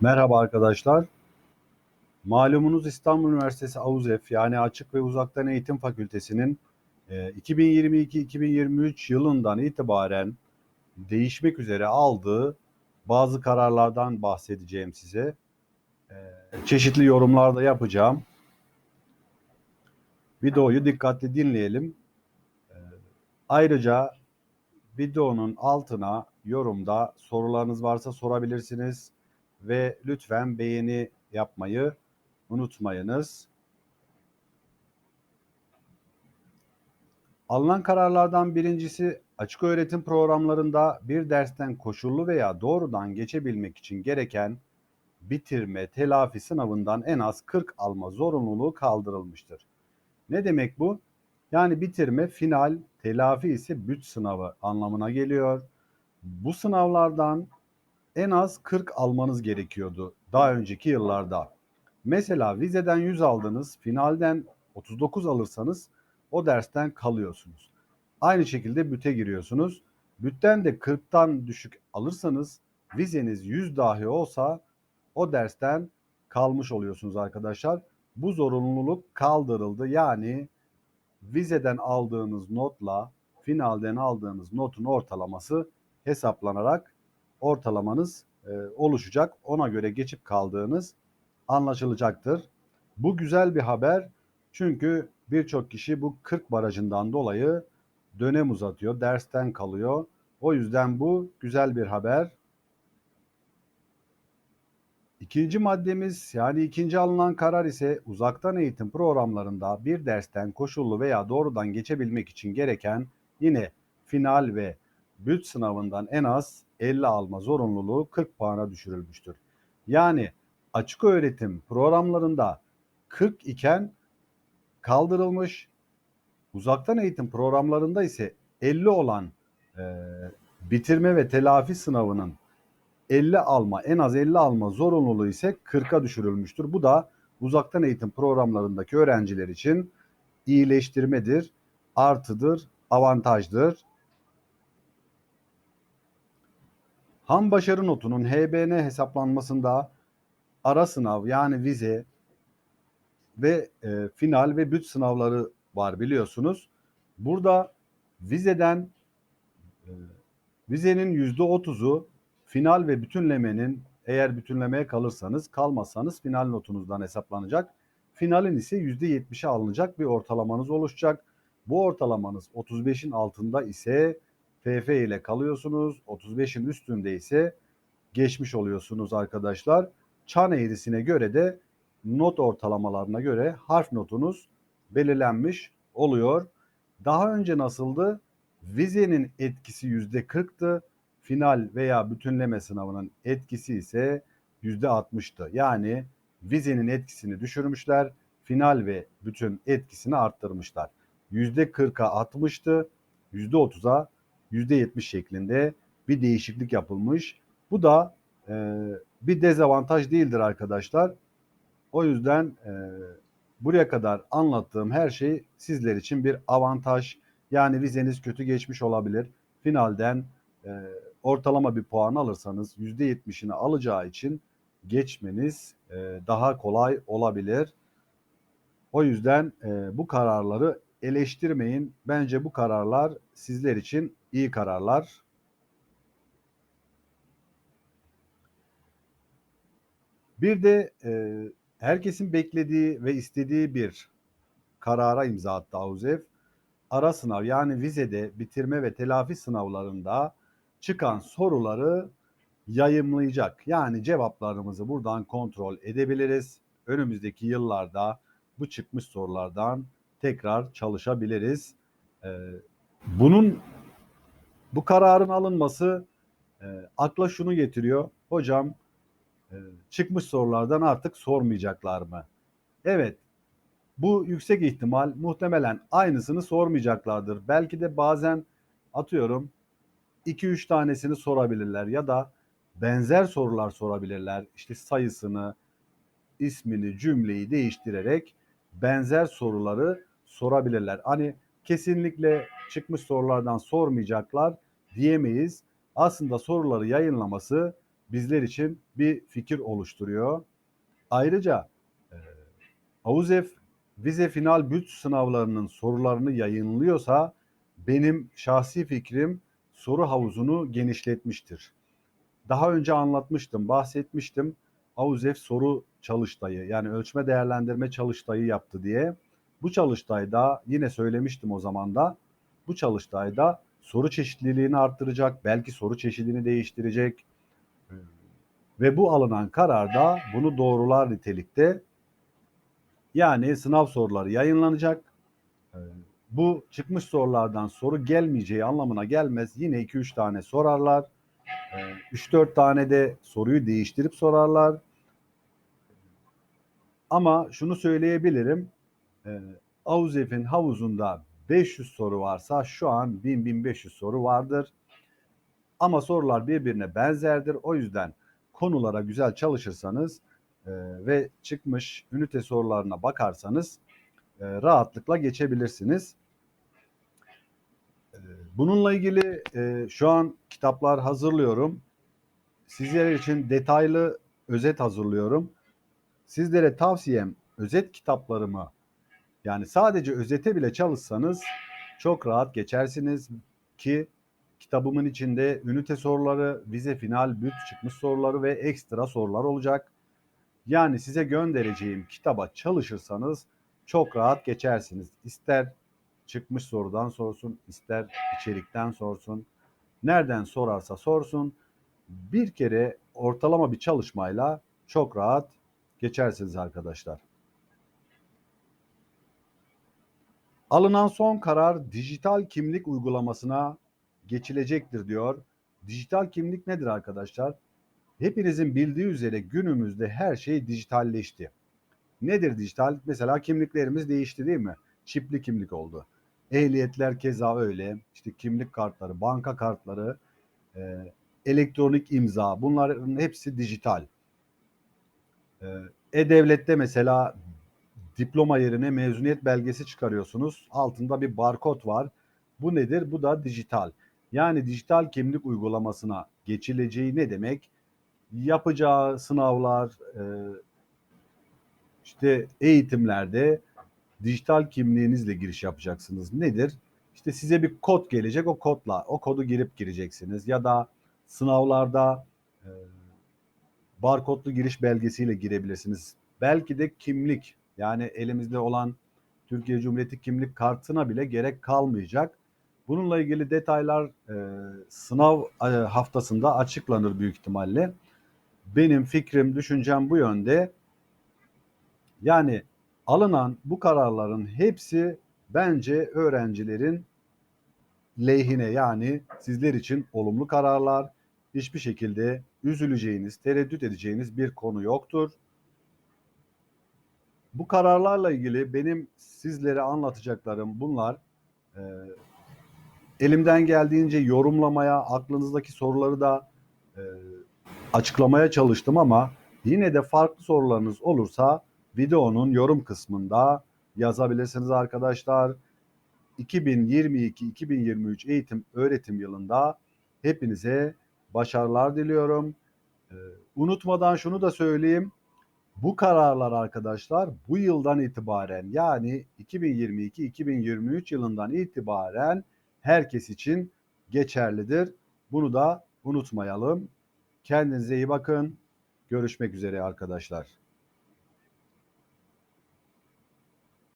Merhaba arkadaşlar. Malumunuz İstanbul Üniversitesi AUZEF yani Açık ve Uzaktan Eğitim Fakültesi'nin e, 2022-2023 yılından itibaren değişmek üzere aldığı bazı kararlardan bahsedeceğim size. E, Çeşitli yorumlar da yapacağım. Videoyu dikkatli dinleyelim. E, Ayrıca videonun altına yorumda sorularınız varsa sorabilirsiniz ve lütfen beğeni yapmayı unutmayınız. Alınan kararlardan birincisi açık öğretim programlarında bir dersten koşullu veya doğrudan geçebilmek için gereken bitirme, telafi sınavından en az 40 alma zorunluluğu kaldırılmıştır. Ne demek bu? Yani bitirme, final, telafi ise büt sınavı anlamına geliyor. Bu sınavlardan en az 40 almanız gerekiyordu daha önceki yıllarda. Mesela vizeden 100 aldınız, finalden 39 alırsanız o dersten kalıyorsunuz. Aynı şekilde büte giriyorsunuz. Bütten de 40'tan düşük alırsanız vizeniz 100 dahi olsa o dersten kalmış oluyorsunuz arkadaşlar. Bu zorunluluk kaldırıldı. Yani vizeden aldığınız notla finalden aldığınız notun ortalaması hesaplanarak ortalamanız e, oluşacak. Ona göre geçip kaldığınız anlaşılacaktır. Bu güzel bir haber çünkü birçok kişi bu 40 barajından dolayı dönem uzatıyor, dersten kalıyor. O yüzden bu güzel bir haber. İkinci maddemiz yani ikinci alınan karar ise uzaktan eğitim programlarında bir dersten koşullu veya doğrudan geçebilmek için gereken yine final ve büt sınavından en az 50 alma zorunluluğu 40 puana düşürülmüştür. Yani açık öğretim programlarında 40 iken kaldırılmış, uzaktan eğitim programlarında ise 50 olan e, bitirme ve telafi sınavının 50 alma, en az 50 alma zorunluluğu ise 40'a düşürülmüştür. Bu da uzaktan eğitim programlarındaki öğrenciler için iyileştirmedir, artıdır, avantajdır. Ham başarı notunun HBN hesaplanmasında ara sınav yani vize ve e, final ve büt sınavları var biliyorsunuz. Burada vizeden e, vizenin yüzde otuzu final ve bütünlemenin eğer bütünlemeye kalırsanız kalmazsanız final notunuzdan hesaplanacak. Finalin ise yüzde yetmişe alınacak bir ortalamanız oluşacak. Bu ortalamanız 35'in altında ise FF ile kalıyorsunuz. 35'in üstünde ise geçmiş oluyorsunuz arkadaşlar. Çan eğrisine göre de not ortalamalarına göre harf notunuz belirlenmiş oluyor. Daha önce nasıldı? Vizenin etkisi yüzde 40'tı. Final veya bütünleme sınavının etkisi ise yüzde 60'tı. Yani vizenin etkisini düşürmüşler. Final ve bütün etkisini arttırmışlar. Yüzde 40'a 60'tı. Yüzde 30'a %70 şeklinde bir değişiklik yapılmış. Bu da e, bir dezavantaj değildir arkadaşlar. O yüzden e, buraya kadar anlattığım her şey sizler için bir avantaj. Yani vizeniz kötü geçmiş olabilir. Finalden e, ortalama bir puan alırsanız %70'ini alacağı için geçmeniz e, daha kolay olabilir. O yüzden e, bu kararları eleştirmeyin. Bence bu kararlar sizler için iyi kararlar. Bir de e, herkesin beklediği ve istediği bir karara imza attı AUZEF. Ara sınav yani vizede bitirme ve telafi sınavlarında çıkan soruları yayımlayacak. Yani cevaplarımızı buradan kontrol edebiliriz. Önümüzdeki yıllarda bu çıkmış sorulardan tekrar çalışabiliriz. Ee, bunun bu kararın alınması e, akla şunu getiriyor. Hocam e, çıkmış sorulardan artık sormayacaklar mı? Evet. Bu yüksek ihtimal muhtemelen aynısını sormayacaklardır. Belki de bazen atıyorum 2-3 tanesini sorabilirler ya da benzer sorular sorabilirler. İşte sayısını, ismini, cümleyi değiştirerek benzer soruları sorabilirler. Hani kesinlikle çıkmış sorulardan sormayacaklar diyemeyiz. Aslında soruları yayınlaması bizler için bir fikir oluşturuyor. Ayrıca e, AUZEF vize final büt sınavlarının sorularını yayınlıyorsa benim şahsi fikrim soru havuzunu genişletmiştir. Daha önce anlatmıştım, bahsetmiştim. AUZEF soru çalıştayı yani ölçme değerlendirme çalıştayı yaptı diye. Bu çalıştayda yine söylemiştim o zaman da bu çalıştayda soru çeşitliliğini arttıracak, belki soru çeşidini değiştirecek ve bu alınan kararda bunu doğrular nitelikte. Yani sınav soruları yayınlanacak. Bu çıkmış sorulardan soru gelmeyeceği anlamına gelmez. Yine 2-3 tane sorarlar. 3-4 tane de soruyu değiştirip sorarlar. Ama şunu söyleyebilirim. E, AUZEF'in havuzunda 500 soru varsa şu an 1000-1500 soru vardır. Ama sorular birbirine benzerdir. O yüzden konulara güzel çalışırsanız e, ve çıkmış ünite sorularına bakarsanız e, rahatlıkla geçebilirsiniz. E, bununla ilgili e, şu an kitaplar hazırlıyorum. Sizler için detaylı özet hazırlıyorum. Sizlere tavsiyem özet kitaplarımı yani sadece özete bile çalışsanız çok rahat geçersiniz ki kitabımın içinde ünite soruları, vize final, büt çıkmış soruları ve ekstra sorular olacak. Yani size göndereceğim kitaba çalışırsanız çok rahat geçersiniz. İster çıkmış sorudan sorsun, ister içerikten sorsun. Nereden sorarsa sorsun. Bir kere ortalama bir çalışmayla çok rahat geçersiniz arkadaşlar. Alınan son karar dijital kimlik uygulamasına geçilecektir diyor. Dijital kimlik nedir arkadaşlar? Hepinizin bildiği üzere günümüzde her şey dijitalleşti. Nedir dijital? Mesela kimliklerimiz değişti değil mi? Çipli kimlik oldu. Ehliyetler keza öyle. İşte kimlik kartları, banka kartları, e, elektronik imza bunların hepsi dijital. E-Devlet'te mesela diploma yerine mezuniyet belgesi çıkarıyorsunuz. Altında bir barkod var. Bu nedir? Bu da dijital. Yani dijital kimlik uygulamasına geçileceği ne demek? Yapacağı sınavlar, e, işte eğitimlerde dijital kimliğinizle giriş yapacaksınız. Nedir? İşte size bir kod gelecek o kodla o kodu girip gireceksiniz ya da sınavlarda e, barkodlu giriş belgesiyle girebilirsiniz. Belki de kimlik yani elimizde olan Türkiye Cumhuriyeti kimlik kartına bile gerek kalmayacak. Bununla ilgili detaylar e, sınav e, haftasında açıklanır büyük ihtimalle. Benim fikrim, düşüncem bu yönde. Yani alınan bu kararların hepsi bence öğrencilerin lehine yani sizler için olumlu kararlar. Hiçbir şekilde üzüleceğiniz, tereddüt edeceğiniz bir konu yoktur. Bu kararlarla ilgili benim sizlere anlatacaklarım bunlar. Ee, elimden geldiğince yorumlamaya, aklınızdaki soruları da e, açıklamaya çalıştım ama yine de farklı sorularınız olursa videonun yorum kısmında yazabilirsiniz arkadaşlar. 2022-2023 eğitim öğretim yılında hepinize başarılar diliyorum. Ee, unutmadan şunu da söyleyeyim. Bu kararlar arkadaşlar bu yıldan itibaren yani 2022-2023 yılından itibaren herkes için geçerlidir. Bunu da unutmayalım. Kendinize iyi bakın. Görüşmek üzere arkadaşlar.